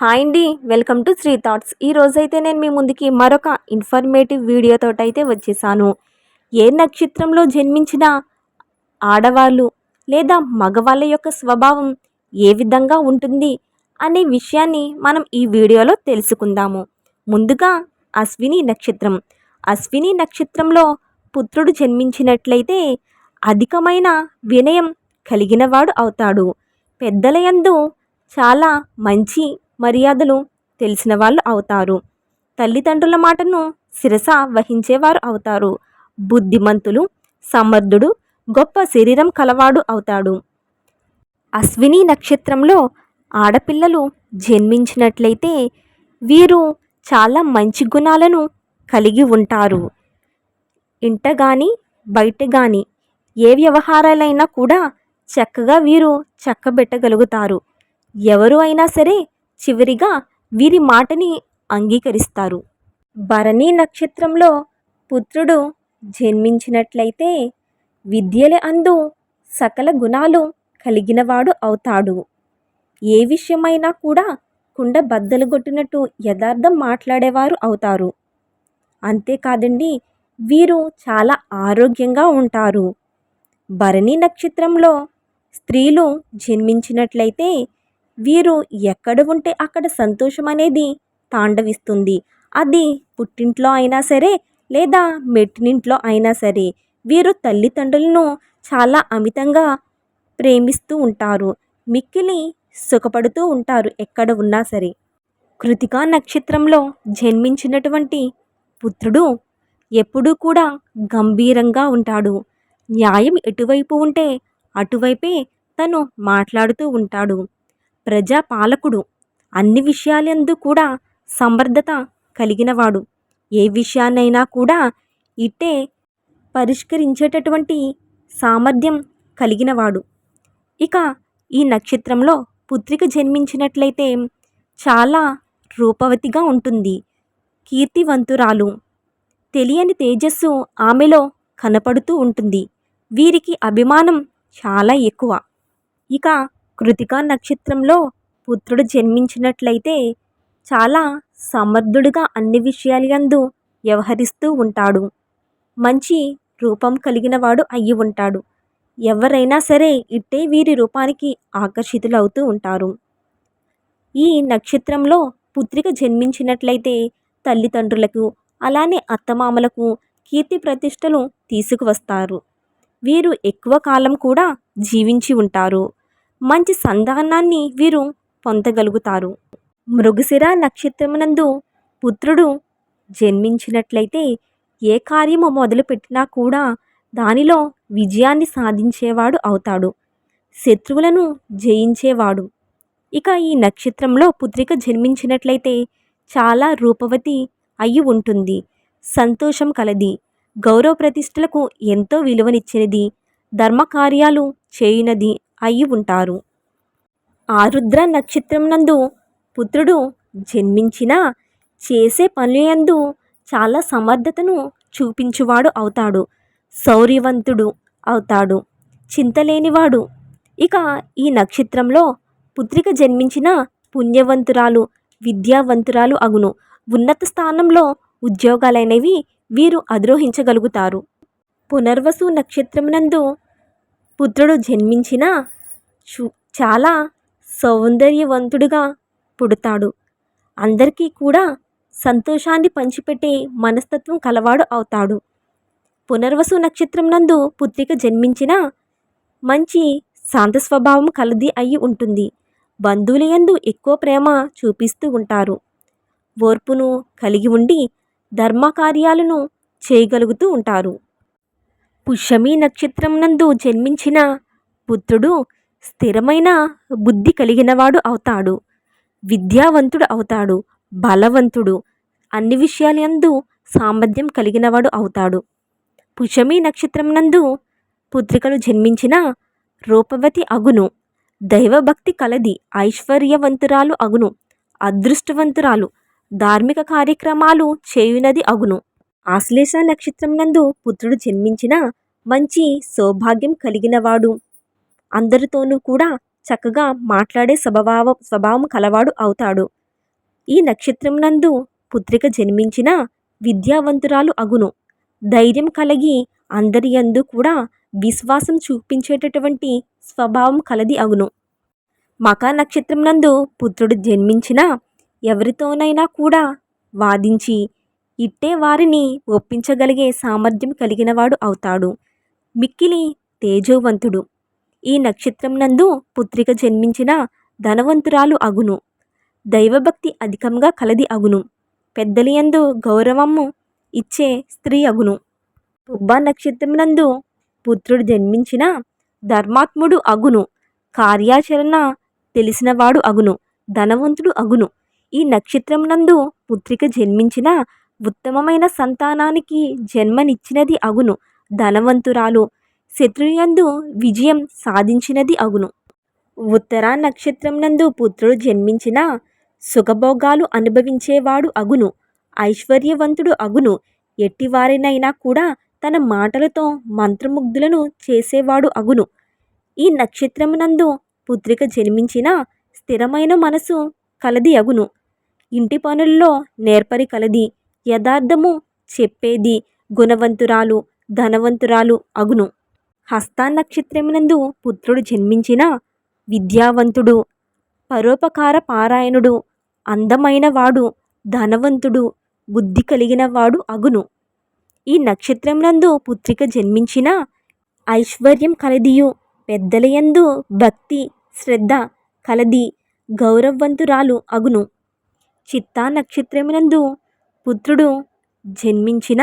Hi అండి welcome to Shri thoughts. ఈ రోజైతే నేను మీ ముందుకి మరొక ఇన్ఫర్మేటివ్ వీడియోతో అయితే వచ్చేసాను. ఏ నక్షత్రంలో జన్మించిన ఆడవాళ్ళు లేదా మగవాళ్ళ యొక్క స్వభావం ఏ విధంగా ఉంటుంది అనే విషయాన్ని మనం ఈ వీడియోలో తెలుసుకుందాము. ముందుగా అశ్విని నక్షత్రం. అశ్విని నక్షత్రంలో పుత్రుడు జన్మించినట్లయితే అధికమైన వినయం కలిగినవాడు అవుతాడు. పెద్దలయందు చాలా మంచి మర్యాదలు తెలిసిన వాళ్ళు అవుతారు. తల్లిదండ్రుల మాటను శిరస వహించేవారు అవుతారు. బుద్ధిమంతులు సమర్థుడు గొప్ప శరీరం కలవాడు అవుతాడు. అశ్విని నక్షత్రంలో ఆడపిల్లలు జన్మించినట్లయితే వీరు చాలా మంచి గుణాలను కలిగి ఉంటారు. ఇంట కానీ బయట కానీ ఏ వ్యవహారాలైనా కూడా చక్కగా వీరు చక్కబెట్టగలుగుతారు. ఎవరు అయినా సరే చివరిగా వీరి మాటని అంగీకరిస్తారు. భరణి నక్షత్రంలో పుత్రుడు జన్మించినట్లయితే విద్యల అందు సకల గుణాలు కలిగినవాడు అవుతాడు. ఏ విషయమైనా కూడా కుండ బద్దలు కొట్టినట్టు యథార్థం మాట్లాడేవారు అవుతారు. అంతేకాదండి వీరు చాలా ఆరోగ్యంగా ఉంటారు. భరణి నక్షత్రంలో స్త్రీలు జన్మించినట్లయితే వీరు ఎక్కడ ఉంటే అక్కడ సంతోషం అనేది తాండవిస్తుంది. అది పుట్టింట్లో అయినా సరే లేదా మెట్టినింట్లో అయినా సరే వీరు తల్లిదండ్రులను చాలా అమితంగా ప్రేమిస్తూ ఉంటారు. మిక్కిలి సుఖపడుతూ ఉంటారు ఎక్కడ ఉన్నా సరే. కృతికా నక్షత్రంలో జన్మించినటువంటి పుత్రుడు ఎప్పుడూ కూడా గంభీరంగా ఉంటాడు. న్యాయం ఎటువైపు ఉంటే అటువైపే తను మాట్లాడుతూ ఉంటాడు. ప్రజాపాలకుడు. అన్ని విషయాలందు కూడా సమర్థత కలిగినవాడు. ఏ విషయాన్నైనా కూడా ఇట్టే పరిష్కరించేటటువంటి సామర్థ్యం కలిగినవాడు. ఇక ఈ నక్షత్రంలో పుత్రిక జన్మించినట్లయితే చాలా రూపవతిగా ఉంటుంది. కీర్తివంతురాలు. తెలియని తేజస్సు ఆమెలో కనపడుతూ ఉంటుంది. వీరికి అభిమానం చాలా ఎక్కువ. ఇక కృతికా నక్షత్రంలో పుత్రుడు జన్మించినట్లయితే చాలా సమర్థుడుగా అన్ని విషయాలందు వ్యవహరిస్తూ ఉంటాడు. మంచి రూపం కలిగినవాడు అయ్యి ఉంటాడు. ఎవరైనా సరే ఇట్టే వీరి రూపానికి ఆకర్షితులవుతూ ఉంటారు. ఈ నక్షత్రంలో పుత్రిక జన్మించినట్లయితే తల్లిదండ్రులకు అలానే అత్తమామలకు కీర్తి ప్రతిష్టలు తీసుకువస్తారు. వీరు ఎక్కువ కాలం కూడా జీవించి ఉంటారు. మంచి సంధానాన్ని వీరు పొందగలుగుతారు. మృగశిర నక్షత్రమునందు పుత్రుడు జన్మించినట్లయితే ఏ కార్యము మొదలుపెట్టినా కూడా దానిలో విజయాన్ని సాధించేవాడు అవుతాడు. శత్రువులను జయించేవాడు. ఇక ఈ నక్షత్రంలో పుత్రిక జన్మించినట్లయితే చాలా రూపవతి అయి ఉంటుంది. సంతోషం కలది. గౌరవ ప్రతిష్టలకు ఎంతో విలువనిచ్చినది. ధర్మకార్యాలు చేయునది. అయి ఉంటారు. ఆరుద్ర నక్షత్రం నందు పుత్రుడు జన్మించిన చేసే పనులందు చాలా సమర్థతను చూపించువాడు అవుతాడు. శౌర్యవంతుడు అవుతాడు. చింతలేనివాడు. ఇక ఈ నక్షత్రంలో పుత్రిక జన్మించిన పుణ్యవంతురాలు విద్యావంతురాలు అగును. ఉన్నత స్థానంలో ఉద్యోగాలైనవి వీరు అధిరోహించగలుగుతారు. పునర్వసు నక్షత్రమునందు పుత్రుడు జన్మించిన చూ చాలా సౌందర్యవంతుడిగా పుడతాడు. అందరికీ కూడా సంతోషాన్ని పంచిపెట్టే మనస్తత్వం కలవాడు అవుతాడు. పునర్వసు నక్షత్రం నందు పుత్రిక జన్మించిన మంచి శాంత స్వభావం కలది అయి ఉంటుంది. బంధువుల యందు ఎక్కువ ప్రేమ చూపిస్తూ ఉంటారు. ఓర్పును కలిగి ఉండి ధర్మకార్యాలను చేయగలుగుతూ ఉంటారు. పుష్యమి నక్షత్రం నందు జన్మించిన పుత్రుడు స్థిరమైన బుద్ధి కలిగినవాడు అవుతాడు. విద్యావంతుడు అవుతాడు. బలవంతుడు. అన్ని విషయాలందు సామర్థ్యం కలిగినవాడు అవుతాడు. పుషమి నక్షత్రం నందు పుత్రికలు జన్మించిన రూపవతి అగును. దైవభక్తి కలది ఐశ్వర్యవంతురాలు అగును. అదృష్టవంతురాలు. ధార్మిక కార్యక్రమాలు చేయునది అగును. ఆశ్లేష నక్షత్రం నందు పుత్రుడు జన్మించిన మంచి సౌభాగ్యం కలిగినవాడు. అందరితోనూ కూడా చక్కగా మాట్లాడే స్వభావ స్వభావం కలవాడు అవుతాడు. ఈ నక్షత్రం నందు పుత్రిక జన్మించిన విద్యావంతురాలు అగును. ధైర్యం కలిగి అందరి యందు కూడా విశ్వాసం చూపించేటటువంటి స్వభావం కలది అగును. మకా నక్షత్రం నందు పుత్రుడు జన్మించిన ఎవరితోనైనా కూడా వాదించి ఇట్టే వారిని ఒప్పించగలిగే సామర్థ్యం కలిగినవాడు అవుతాడు. మిక్కిలి తేజోవంతుడు. ఈ నక్షత్రం నందు పుత్రిక జన్మించిన ధనవంతురాలు అగును. దైవభక్తి అధికంగా కలది అగును. పెద్దలియందు గౌరవము ఇచ్చే స్త్రీ అగును. పుబ్బ నక్షత్రం నందు పుత్రుడు జన్మించిన ధర్మాత్ముడు అగును. కార్యాచరణ తెలిసినవాడు అగును. ధనవంతుడు అగును. ఈ నక్షత్రం నందు పుత్రిక జన్మించిన ఉత్తమమైన సంతానానికి జన్మనిచ్చినది అగును. ధనవంతురాలు. శత్రుయందు విజయం సాధించినది అగును. ఉత్తరా నక్షత్రం నందు పుత్రుడు జన్మించిన సుఖభోగాలు అనుభవించేవాడు అగును. ఐశ్వర్యవంతుడు అగును. ఎట్టివారినైనా కూడా తన మాటలతో మంత్రముగ్ధులను చేసేవాడు అగును. ఈ నక్షత్రమునందు పుత్రిక జన్మించిన స్థిరమైన మనసు కలది అగును. ఇంటి పనుల్లో నేర్పరి కలది. యథార్థము చెప్పేది గుణవంతురాలు. ధనవంతురాలు అగును. హస్తా నక్షత్రమునందు పుత్రుడు జన్మించిన విద్యావంతుడు పరోపకార పారాయణుడు అందమైనవాడు ధనవంతుడు బుద్ధి కలిగినవాడు అగును. ఈ నక్షత్రం నందు పుత్రిక జన్మించిన ఐశ్వర్యం కలదియు పెద్దలయందు భక్తి శ్రద్ధ కలది గౌరవవంతురాలు అగును. చిత్తా నక్షత్రమునందు పుత్రుడు జన్మించిన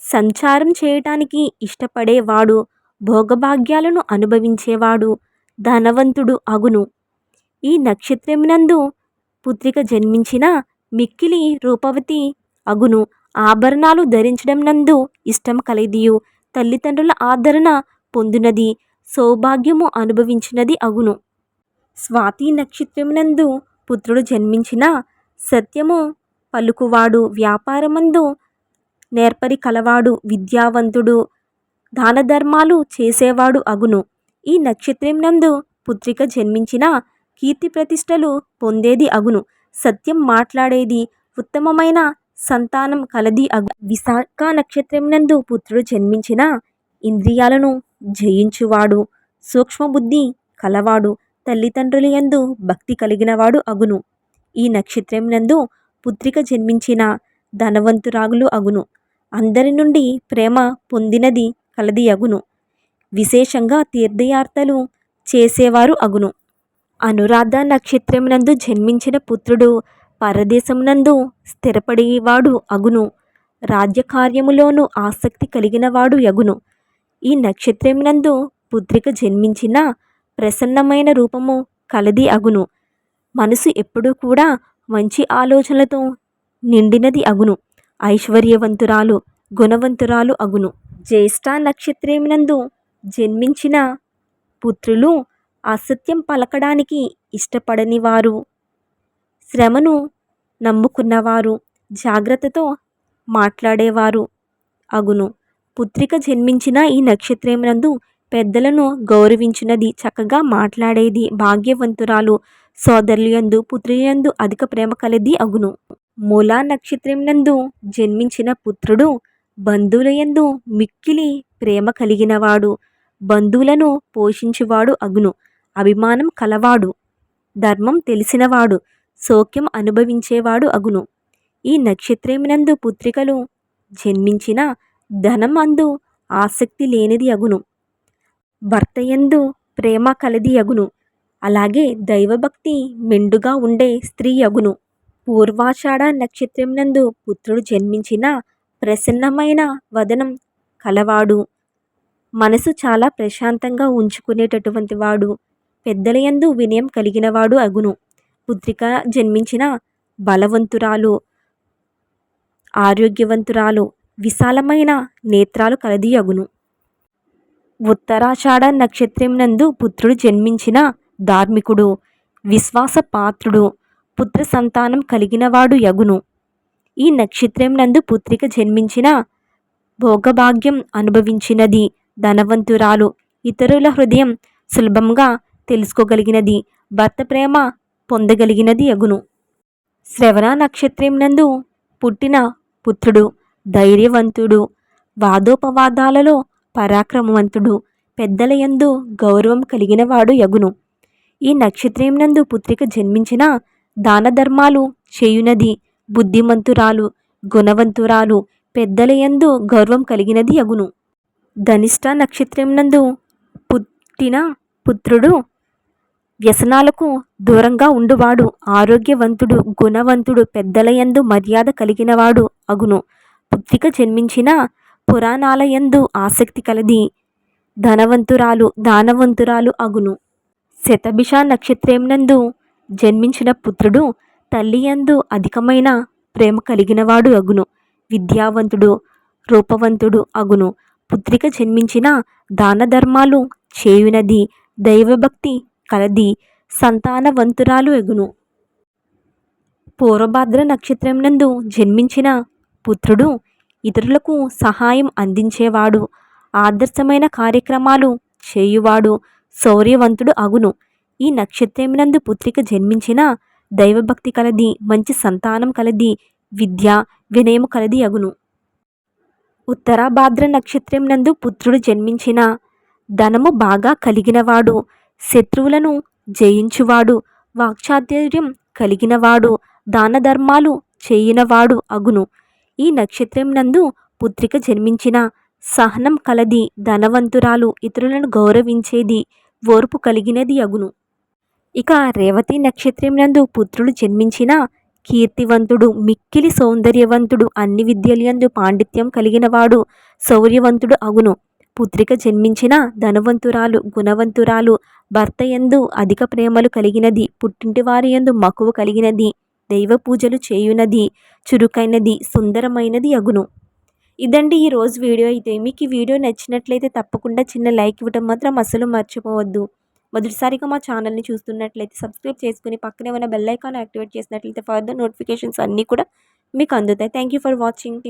సంచారం చేయటానికి ఇష్టపడేవాడు భోగభాగ్యాలను అనుభవించేవాడు ధనవంతుడు అగును. ఈ నక్షత్రమునందు పుత్రిక జన్మించిన మిక్కిలి రూపవతి అగును. ఆభరణాలు ధరించడం నందు ఇష్టం కలిదియు తల్లిదండ్రుల ఆదరణ పొందినది సౌభాగ్యము అనుభవించినది అగును. స్వాతి నక్షత్రమునందు పుత్రుడు జన్మించిన సత్యము పలుకువాడు వ్యాపారమందు నేర్పరి కలవాడు విద్యావంతుడు. దాన ధర్మాలు చేసేవాడు అగును. ఈ నక్షత్రం నందు పుత్రిక జన్మించిన కీర్తి ప్రతిష్టలు పొందేది అగును. సత్యం మాట్లాడేది ఉత్తమమైన సంతానం కలది అగు. విశాఖ నక్షత్రం నందు పుత్రుడు జన్మించిన ఇంద్రియాలను జయించువాడు. సూక్ష్మబుద్ధి కలవాడు తల్లిదండ్రుల యందు భక్తి కలిగినవాడు అగును. ఈ నక్షత్రం నందు పుత్రిక జన్మించిన ధనవంతురాగులు అగును. అందరి నుండి ప్రేమ పొందినది కలది అగును. విశేషంగా తీర్థయాత్రలు చేసేవారు అగును. అనురాధ నక్షత్రమునందు జన్మించిన పుత్రుడు పరదేశమునందు స్థిరపడేవాడు అగును. రాజ్యకార్యములోనూ ఆసక్తి కలిగినవాడు యగును. ఈ నక్షత్రమునందు పుత్రిక జన్మించిన ప్రసన్నమైన రూపము కలది అగును. మనసు ఎప్పుడూ కూడా మంచి ఆలోచనలతో నిండినది అగును. ఐశ్వర్యవంతురాలు గుణవంతురాలు అగును. జ్యేష్ఠ నక్షత్రమునందు జన్మించిన పుత్రులు అసత్యం పలకడానికి ఇష్టపడని వారు. శ్రమను నమ్ముకున్నవారు జాగ్రత్తతో మాట్లాడేవారు అగును. పుత్రిక జన్మించిన ఈ నక్షత్రమునందు పెద్దలను గౌరవించినది చక్కగా మాట్లాడేది భాగ్యవంతురాలు సోదరులందు పుత్రులందు అధిక ప్రేమ కలది అగును. మూలా నక్షత్రం నందు జన్మించిన పుత్రుడు బంధువులయందు మిక్కిలి ప్రేమ కలిగినవాడు. బంధువులను పోషించువాడు అగును. అభిమానం కలవాడు. ధర్మం తెలిసినవాడు. సౌఖ్యం అనుభవించేవాడు అగును. ఈ నక్షత్రమునందు పుత్రికలు జన్మించిన ధనం అందు ఆసక్తి లేనిది అగును. భర్తయందు ప్రేమ కలది అగును. అలాగే దైవభక్తి మెండుగా ఉండే స్త్రీ అగును. పూర్వాషాఢ నక్షత్రం నందు పుత్రుడు జన్మించిన ప్రసన్నమైన వదనం కలవాడు. మనసు చాలా ప్రశాంతంగా ఉంచుకునేటటువంటి వాడు. పెద్దలయందు వినయం కలిగినవాడు అగును. పుత్రిక జన్మించిన బలవంతురాలు ఆరోగ్యవంతురాలు విశాలమైన నేత్రాలు కలది అగును. ఉత్తరాషాఢ నక్షత్రం నందు పుత్రుడు జన్మించిన ధార్మికుడు విశ్వాస పాత్రుడు పుత్ర సంతానం కలిగినవాడు యగును. ఈ నక్షత్రం నందు పుత్రిక జన్మించిన భోగభాగ్యం అనుభవించినది ధనవంతురాలు. ఇతరుల హృదయం సులభంగా తెలుసుకోగలిగినది. భర్త ప్రేమ పొందగలిగినది యగును. శ్రవణ నక్షత్రం నందు పుట్టిన పుత్రుడు ధైర్యవంతుడు వాదోపవాదాలలో పరాక్రమవంతుడు పెద్దల యందు గౌరవం కలిగినవాడు యగును. ఈ నక్షత్రం నందు పుత్రిక జన్మించిన దాన ధర్మాలు చేయునది బుద్ధిమంతురాలు గుణవంతురాలు పెద్దల యందు గౌరవం కలిగినది అగును. ధనిష్ట నక్షత్రం నందు పుట్టిన పుత్రుడు వ్యసనాలకు దూరంగా ఉండువాడు. ఆరోగ్యవంతుడు గుణవంతుడు పెద్దలయందు మర్యాద కలిగినవాడు అగును. పుత్రిక జన్మించిన పురాణాలయందు ఆసక్తి కలది ధనవంతురాలు దానవంతురాలు అగును. శతభిష నక్షత్రం నందు జన్మించిన పుత్రుడు తల్లియందు అధికమైన ప్రేమ కలిగినవాడు అగును. విద్యావంతుడు రూపవంతుడు అగును. పుత్రిక జన్మించిన దాన ధర్మాలు చేయునది దైవభక్తి కలది సంతానవంతురాలు ఎగును. పూర్వభాద్ర నక్షత్రం నందు జన్మించిన పుత్రుడు ఇతరులకు సహాయం అందించేవాడు. ఆదర్శమైన కార్యక్రమాలు చేయువాడు శౌర్యవంతుడు అగును. ఈ నక్షత్రం నందు పుత్రిక జన్మించిన దైవభక్తి కలది మంచి సంతానం కలది విద్య వినయము కలది అగును. ఉత్తరాభాద్ర నక్షత్రం నందు పుత్రుడు జన్మించిన ధనము బాగా కలిగినవాడు శత్రువులను జయించువాడు వాక్చాతుర్యం కలిగినవాడు దాన ధర్మాలు చేయినవాడు అగును. ఈ నక్షత్రం నందు పుత్రిక జన్మించిన సహనం కలది ధనవంతురాలు ఇతరులను గౌరవించేది ఓర్పు కలిగినది అగును. ఇక రేవతి నక్షత్రం నందు పుత్రుడు జన్మించిన కీర్తివంతుడు మిక్కిలి సౌందర్యవంతుడు అన్ని విద్యలందు పాండిత్యం కలిగినవాడు శౌర్యవంతుడు అగును. పుత్రిక జన్మించిన ధనవంతురాలు గుణవంతురాలు భర్త యందు అధిక ప్రేమలు కలిగినది పుట్టింటి వారి యందు మక్కువ కలిగినది దైవ పూజలు చేయునది చురుకైనది సుందరమైనది అగును. ఇదండి ఈ రోజు వీడియో. అయితే మీకు ఈ వీడియో నచ్చినట్లయితే తప్పకుండా చిన్న లైక్ ఇవ్వడం మాత్రం అస్సలు మర్చిపోవద్దు. మొదటిసారిగా మా ఛానల్ని చూస్తున్నట్లయితే సబ్స్క్రైబ్ చేసుకుని పక్కనే ఉన్న బెల్ ఐకాన్ యాక్టివేట్ చేసినట్లయితే ఫర్దర్ నోటిఫికేషన్స్ అన్నీ కూడా మీకు అందుతాయి. Thank you for watching